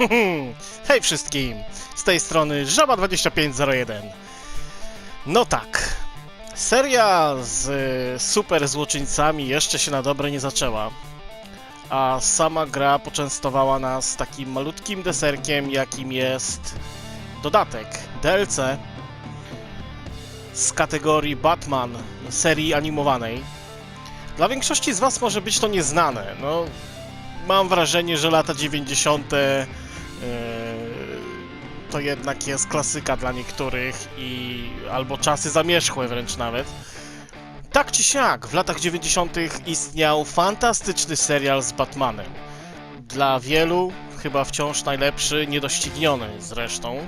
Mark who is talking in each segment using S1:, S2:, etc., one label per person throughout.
S1: Hej wszystkim! Z tej strony Żaba2501. No tak. Seria z y, super złoczyńcami jeszcze się na dobre nie zaczęła. A sama gra poczęstowała nas takim malutkim deserkiem, jakim jest dodatek DLC z kategorii Batman serii animowanej. Dla większości z Was może być to nieznane. No, mam wrażenie, że lata 90. e, to jednak jest klasyka dla niektórych i albo czasy zamierzchłe wręcz nawet. Tak czy siak, w latach 90. istniał fantastyczny serial z Batmanem. Dla wielu chyba wciąż najlepszy, niedościgniony zresztą.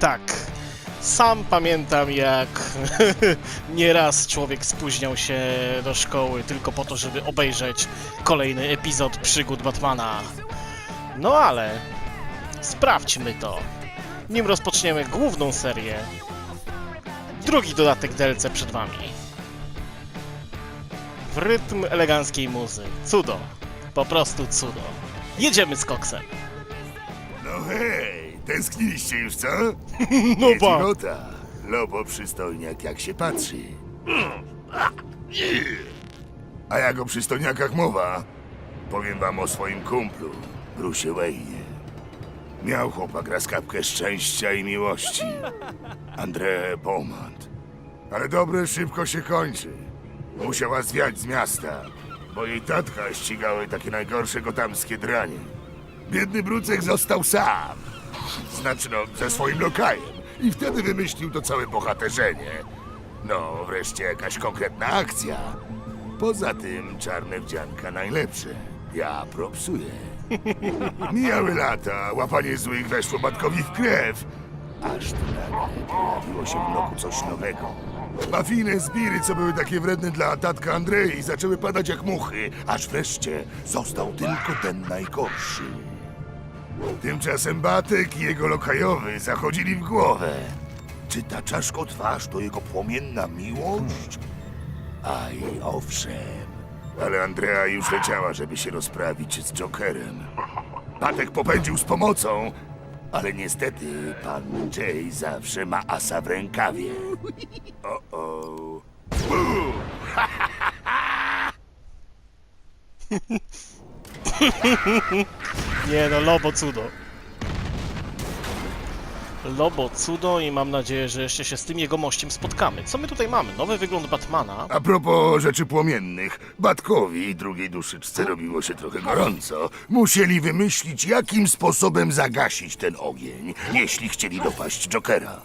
S1: Tak, sam pamiętam jak nieraz człowiek spóźniał się do szkoły tylko po to, żeby obejrzeć kolejny epizod przygód Batmana. No ale sprawdźmy to. Nim rozpoczniemy główną serię, drugi dodatek DLC przed wami. W rytm eleganckiej muzy. Cudo. Po prostu cudo. Jedziemy z koksem.
S2: No hej, tęskniliście już, co?
S1: No ba.
S2: dziwota. Lobo przystojniak jak się patrzy. A jak o przystojniakach mowa, powiem wam o swoim kumplu, Bruce Wayne. Miał chłopak raskapkę szczęścia i miłości. André Beaumont. Ale dobre szybko się kończy. Musiała zwiać z miasta, bo jej tatka ścigały takie najgorsze gotamskie dranie. Biedny Brucek został sam. Znaczy no, ze swoim lokajem. I wtedy wymyślił to całe bohaterzenie. No, wreszcie jakaś konkretna akcja. Poza tym czarne wdzianka najlepsze. Ja propsuję. Mijały lata, łapanie złych weszło matkowi w krew. Aż tu nagle pojawiło się w bloku coś nowego. Mafijne zbiry, co były takie wredne dla tatka Andrei, zaczęły padać jak muchy, aż wreszcie został tylko ten najgorszy. Tymczasem Batek i jego lokajowy zachodzili w głowę. Czy ta czaszko twarz to jego płomienna miłość? Aj, owszem. Ale Andrea już leciała, żeby się rozprawić z Jokerem. Batek popędził z pomocą, ale niestety pan Jay zawsze ma asa w rękawie. O, o.
S1: Nie no, Lobo cudo. Lobo cudo i mam nadzieję, że jeszcze się z tym jego mościem spotkamy. Co my tutaj mamy? Nowy wygląd Batmana.
S2: A propos rzeczy płomiennych, Batkowi i drugiej duszyczce robiło się trochę gorąco. Musieli wymyślić, jakim sposobem zagasić ten ogień, jeśli chcieli dopaść Jokera.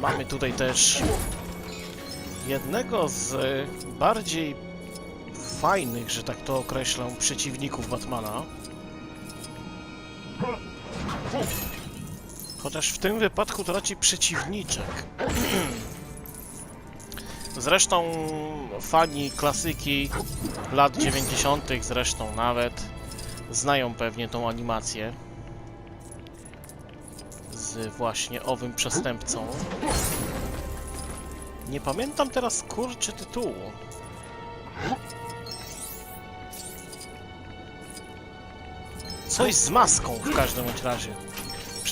S1: Mamy tutaj też jednego z e, bardziej fajnych, że tak to określę, przeciwników Batmana. Chociaż w tym wypadku to raczej przeciwniczek. Zresztą fani klasyki lat 90. zresztą nawet znają pewnie tą animację z właśnie owym przestępcą. Nie pamiętam teraz kurczę tytułu. Coś z maską w każdym razie.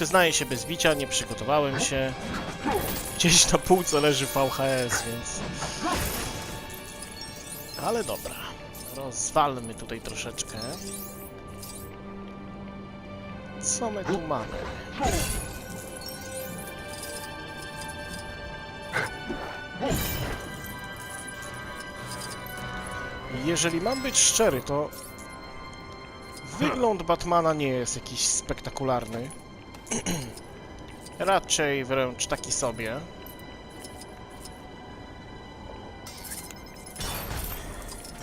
S1: Przyznaję się bez bicia, nie przygotowałem się. Gdzieś na półce leży VHS, więc... Ale dobra. Rozwalmy tutaj troszeczkę. Co my tu mamy? Jeżeli mam być szczery, to wygląd Batmana nie jest jakiś spektakularny. Raczej wręcz taki sobie.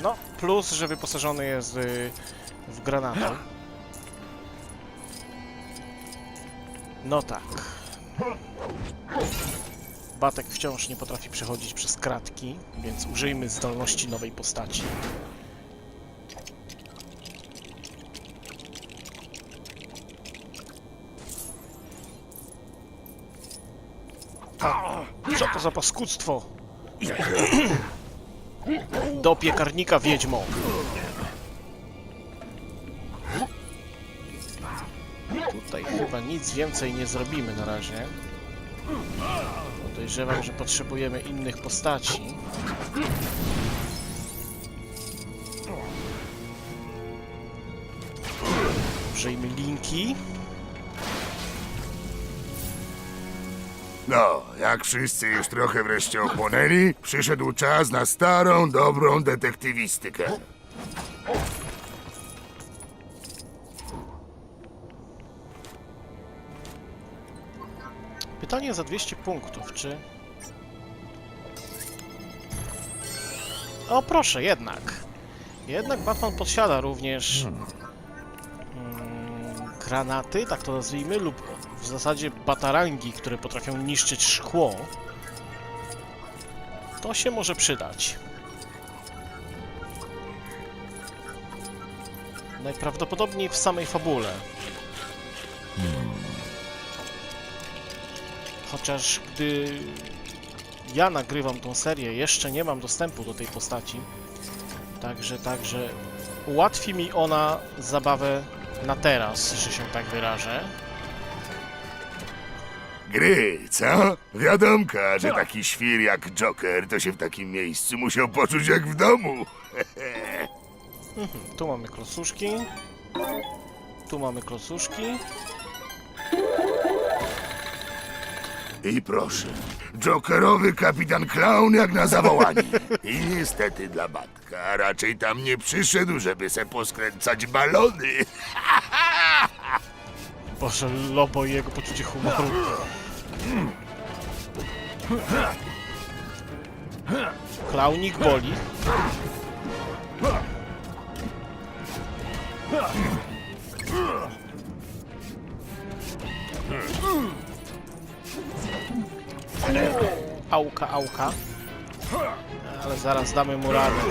S1: No, plus, że wyposażony jest y, w granaty. No tak. Batek wciąż nie potrafi przechodzić przez kratki, więc użyjmy zdolności nowej postaci. Co to za paskudztwo? Do piekarnika wiedźmo. Tutaj chyba nic więcej nie zrobimy na razie. Podejrzewam, że potrzebujemy innych postaci. Użyjmy linki.
S2: No, jak wszyscy już trochę wreszcie ochłonęli, przyszedł czas na starą, dobrą detektywistykę.
S1: Pytanie za 200 punktów, czy... O proszę, jednak. Jednak Batman posiada również mm, granaty, tak to nazwijmy, lub w zasadzie batarangi, które potrafią niszczyć szkło. To się może przydać. Najprawdopodobniej w samej fabule. Chociaż gdy ja nagrywam tą serię, jeszcze nie mam dostępu do tej postaci. Także, także ułatwi mi ona zabawę na teraz, że się tak wyrażę.
S2: Gry, co? Wiadomka, że taki świr jak Joker to się w takim miejscu musiał poczuć jak w domu.
S1: Tu mamy klocuszki. Tu mamy klocuszki.
S2: I proszę, Jokerowy kapitan Clown jak na zawołanie. I niestety dla Batka raczej tam nie przyszedł, żeby se poskręcać balony.
S1: Boże, Lobo i jego poczucie humoru. Klaunik boli. Auka, auka. Ale zaraz damy mu radę.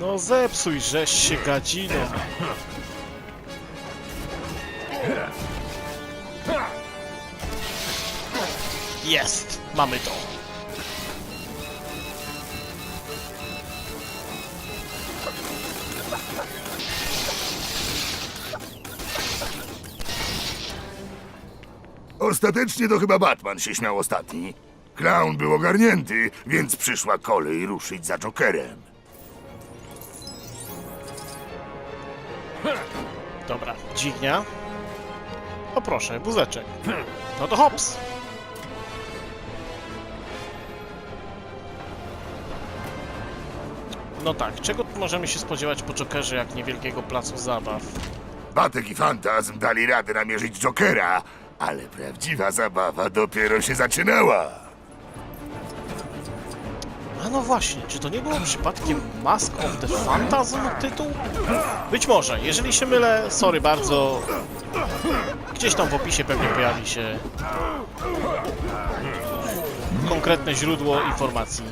S1: No zepsuj, żeś się gadzino. Jest! Mamy to.
S2: Ostatecznie to chyba Batman się śmiał ostatni. Clown był ogarnięty, więc przyszła kolej ruszyć za Jokerem.
S1: Dobra, dźwignia. O proszę, wózeczek. No to hops! No tak, czego tu możemy się spodziewać po Jokerze jak niewielkiego placu zabaw?
S2: Batek i Fantazm dali radę namierzyć Jokera, ale prawdziwa zabawa dopiero się zaczynała.
S1: No właśnie, czy to nie było przypadkiem Mask of the Phantasm tytuł? Być może, jeżeli się mylę, sorry bardzo. Gdzieś tam w opisie pewnie pojawi się konkretne źródło informacji.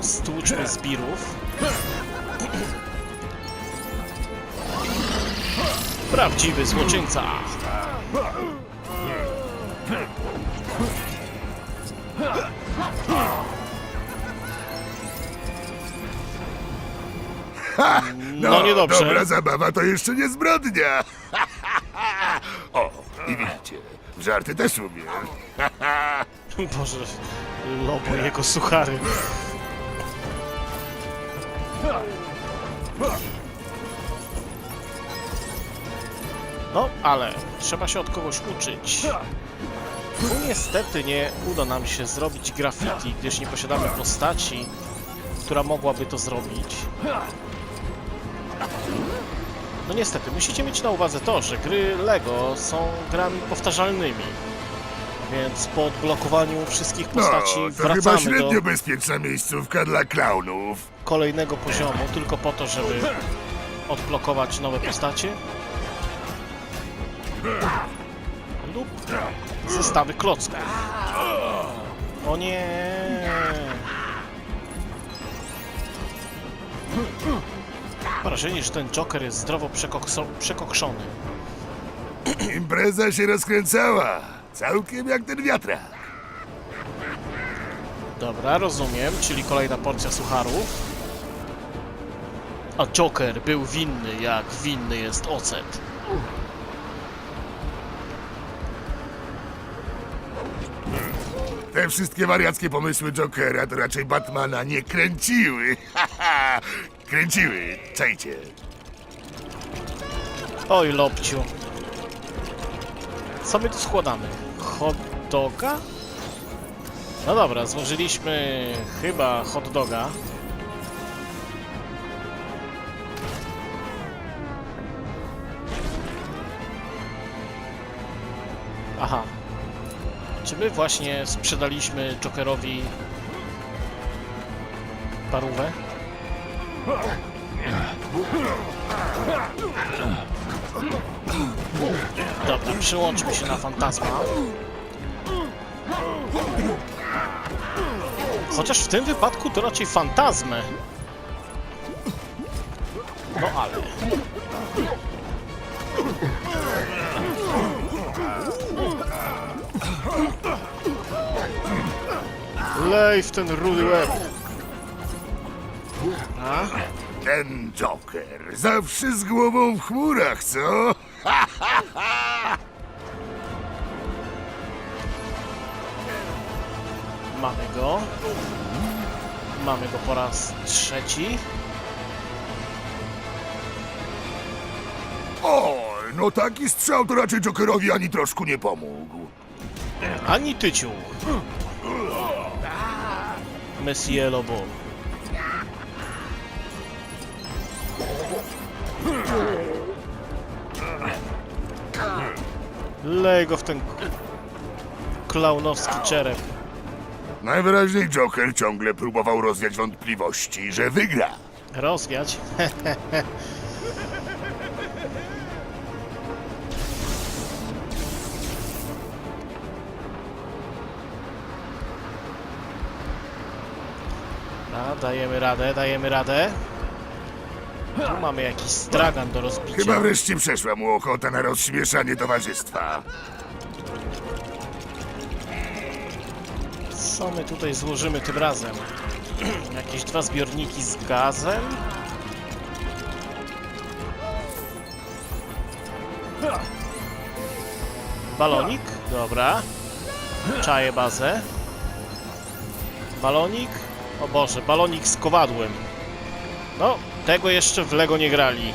S1: Stłuczmy zbirów. Prawdziwy złoczyńca. No niedobrze.
S2: Dobra zabawa to jeszcze nie zbrodnia. o, i widzicie, żarty też umiem.
S1: Boże, Lobo jego suchary. No, ale trzeba się od kogoś uczyć. Tu niestety nie uda nam się zrobić graffiti, gdyż nie posiadamy postaci, która mogłaby to zrobić. No niestety, musicie mieć na uwadze to, że gry LEGO są grami powtarzalnymi. Więc po odblokowaniu wszystkich
S2: No,
S1: postaci
S2: to chyba
S1: wracamy do
S2: średnio bezpieczna miejscówka dla klaunów.
S1: kolejnego poziomu, tylko po to, żeby odblokować nowe postacie. Lub zestawy klocków. O nie! Wrażenie, że ten Joker jest zdrowo przekokszony.
S2: Impreza się rozkręcała. Całkiem jak ten wiatrak.
S1: Dobra, rozumiem, czyli kolejna porcja sucharów. A Joker był winny, jak winny jest ocet.
S2: Te wszystkie wariackie pomysły Jokera to raczej Batmana nie kręciły. Haha, kręciły. Czajcie.
S1: Oj, lobciu. Co my tu składamy? Hot doga? No dobra, złożyliśmy chyba hot doga. Czy my właśnie sprzedaliśmy Jokerowi parówę? Dobra, przyłączmy się na fantazma. Chociaż w tym wypadku to raczej fantazmę. No ale. Lej w ten rudy łeb. A?
S2: Ten Joker zawsze z głową w chmurach, co?
S1: Mamy go. Mamy go po raz trzeci.
S2: Oj, no taki strzał to raczej Jokerowi ani troszkę nie pomógł.
S1: Ani tyciu. Monsieur Lobo. Lej go w ten klaunowski czerep.
S2: Najwyraźniej Joker ciągle próbował rozwiać wątpliwości, że wygra.
S1: Rozwiać. dajemy radę, dajemy radę. Tu mamy jakiś stragan do rozbicia.
S2: Chyba wreszcie przeszła mu ochota na rozśmieszanie towarzystwa.
S1: Co my tutaj złożymy tym razem? Jakieś dwa zbiorniki z gazem? Balonik? Dobra. Czaję bazę. Balonik? O Boże, balonik z kowadłem. No, tego jeszcze w Lego nie grali.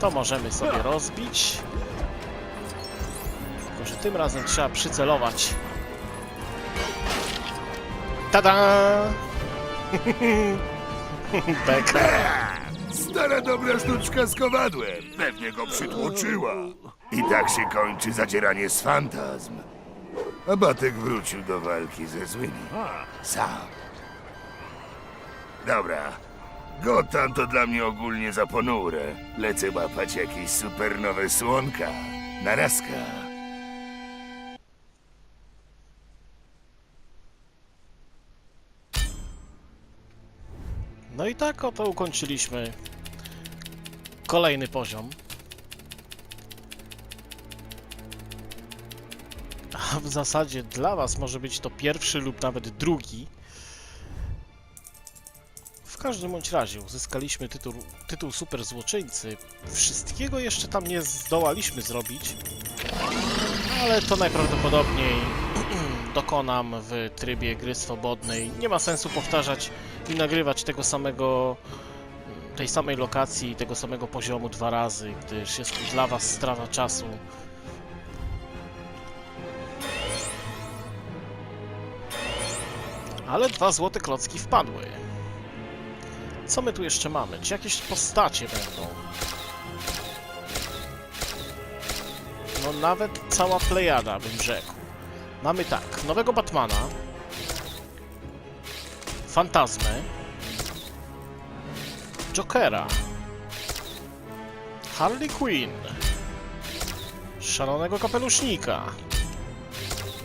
S1: To możemy sobie rozbić. Tylko, że tym razem trzeba przycelować. Tada! Beka.
S2: Stara dobra sztuczka z kowadłem. Pewnie go przytłoczyła. I tak się kończy zadzieranie z fantazm. A Batek wrócił do walki ze złymi. Sam. Dobra. Gotham to dla mnie ogólnie za ponure. Lecę łapać jakieś supernowe słonka. Narazka.
S1: No i tak oto ukończyliśmy kolejny poziom. W zasadzie dla Was może być to pierwszy lub nawet drugi. W każdym bądź razie uzyskaliśmy tytuł, tytuł super złoczyńcy. Wszystkiego jeszcze tam nie zdołaliśmy zrobić, ale to najprawdopodobniej dokonam w trybie gry swobodnej. Nie ma sensu powtarzać i nagrywać tego samego, tej samej lokacji i tego samego poziomu dwa razy, gdyż jest to dla Was strata czasu. Ale dwa złote klocki wpadły. Co my tu jeszcze mamy? Czy jakieś postacie będą? No nawet cała plejada, bym rzekł. Mamy tak, nowego Batmana, Fantazmy, Jokera, Harley Quinn, Szalonego Kapelusznika,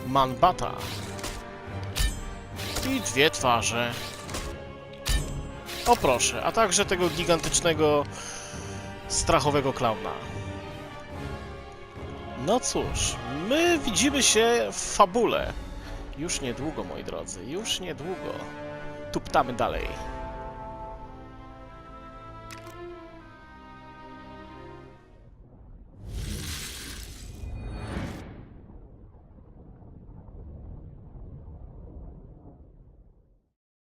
S1: Manbata i dwie twarze. O proszę, a także tego gigantycznego, strachowego klauna. No cóż, my widzimy się w fabule. Już niedługo, moi drodzy, już niedługo. Tuptamy dalej.